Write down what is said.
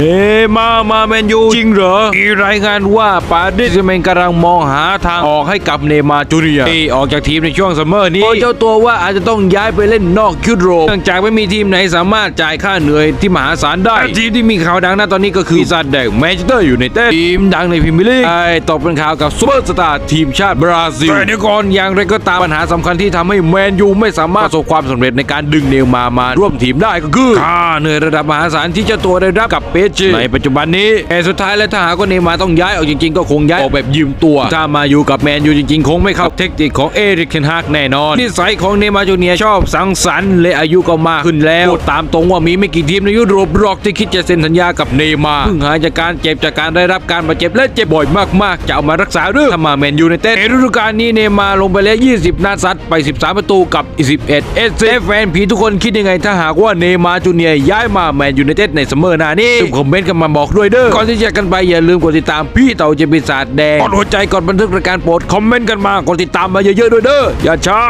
เอ้มามาแมนยูจริงเหรอมีรายงานว่าปารีสแซงต์แมงกำลังมองหาทางออกให้กับเนมาจูเนียที่ออกจากทีมในช่วงซัมเมอร์นี้โดยเจ้าตัวว่าอาจจะต้องย้ายไปเล่นนอกยุโรปเนื่องจากไม่มีทีมไหนสามารถจ่ายค่าเหนื่อยที่มหาศาลได้ ทีมที่มีข่าวดังนะตอนนี้ก็คือปีศาจแดงแมนเชสเตอร์อยู่ในเต้ทีมดังในพรีเมียร์ลีกไอ้ตกเป็นข่าวกับซูเปอร์สตาร์ทีมชาติบราซิลแต่เดี๋ยก่อนอย่างไรก็ตามปัญหาสำคัญที่ทำให้แมนยูไม่สามารถประสบความสำเร็จในการดึงเนมามาร่วมทีมได้ก็คือค่าเหนื่อยระดับมหาศาลที่เจ้าตัวได้รับกับเปจในปัจจุบันนี้แต่สุดท้ายแล้วถ้าหากว่าเนย์มาร์ต้องย้ายออกจริง ๆ ก็คงย้ายออกแบบยืมตัว ถ้ามาอยู่กับแมนยูจริง ๆ คงไม่เข้าเทคนิคของเอริกเทนฮากแน่นอนนิสัยของเนย์มาร์จูเนียร์ชอบสังสรรค์และอายุก็มากขึ้นแล้วพูดตามตรงว่ามีไม่กี่ทีมในยุโรปหรอกที่คิดจะเซ็นสัญญากับเนย์มาร์เพิ่งหายจากการเจ็บจากการได้รับการบาดเจ็บและเจ็บบ่อยมากๆ จะเอามารักษาเรื่องถ้ามาแมนยูในเต้นในฤดูกาลนี้เนย์มาร์ลงไปแล้ว 20 นัดซัดไป 13 ประตูกับ 11เอสเอฟแฟนผีทุกคนคิดยังไงถ้าหากว่าเนย์มาร์จูเนียร์ย้ายมาแมนยูในเต็ดในซัมเมอร์หน้านี้คอมเมนต์กันมาบอกด้วยเด้อก่อนที่จะกันไปอย่าลืมกดติดตามพี่เต่าเจะปีศาจแดงกดหัวใจก่อนบันทึกรายการโปรดคอมเมนต์กันมากดติดตามมาเยอะๆด้วยเด้ออย่าช้า